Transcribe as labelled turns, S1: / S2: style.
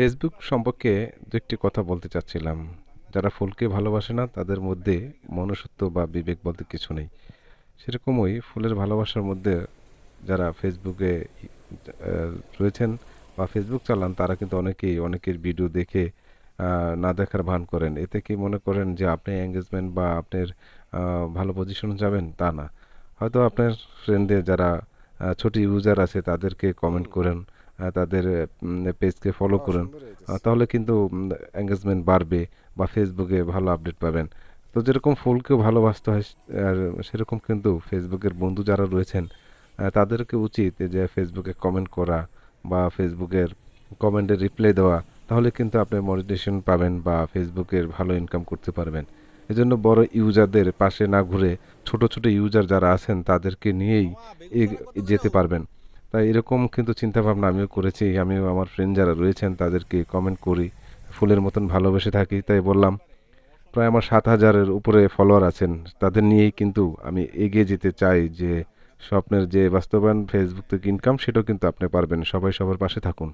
S1: Facebook সম্পর্কে দু একটি কথা বলতে চাচ্ছিলাম। যারা ফুলকে ভালোবাসে না তাদের মধ্যে মনুষ্যত্ব বা বিবেক বলতে কিছু নেই। সেরকমই ফুলের ভালোবাসার মধ্যে যারা ফেসবুকে রয়েছেন বা ফেসবুক চালান তারা কিন্তু অনেকেই অনেকের ভিডিও দেখে না দেখার ভান করেন। এতে কি মনে করেন যে আপনি এনগেজমেন্ট বা আপনার ভালো পজিশনে যাবেন তা না। হয়তো আপনার ফ্রেন্ডদের যারা ছোট ইউজার আছে তাদেরকে কমেন্ট করেন, তাদের পেজকে ফলো! করুন। তাহলে কিন্তু উম এনগেজমেন্ট বাড়বে বা ফেসবুকে ভালো আপডেট পাবেন। তো যেরকম ফুলকেও ভালোবাসতে হয় আর সেরকম কিন্তু ফেসবুকের বন্ধু যারা রয়েছেন তাদেরকে উচিত যে ফেসবুকে কমেন্ট করা বা ফেসবুকের কমেন্টের রিপ্লাই দেওয়া। তাহলে কিন্তু আপনি মনিটাইজেশন পাবেন বা ফেসবুকের ভালো ইনকাম করতে পারবেন। এজন্য বড় ইউজারদের পাশে না ঘুরে ছোট, ছোট ইউজার যারা আছেন তাদেরকে নিয়েই যেতে পারবেন। তাই এরকম কিন্তু চিন্তাভাবনা আমিও করেছি। আমিও আমার ফ্রেন্ড যারা রয়েছেন, তাদেরকে কমেন্ট করি। ফুলের মতন ভালোবেসে থাকি। তাই বললাম প্রায় আমার সাত হাজারের উপরে ফলোয়ার আছেন। তাদের নিয়েই কিন্তু আমি এগিয়ে যেতে চাই যে, স্বপ্নের যে বাস্তবায়ন ফেসবুক থেকে ইনকাম সেটাও কিন্তু আপনি পারবেন। সবাই সবার পাশে থাকুন।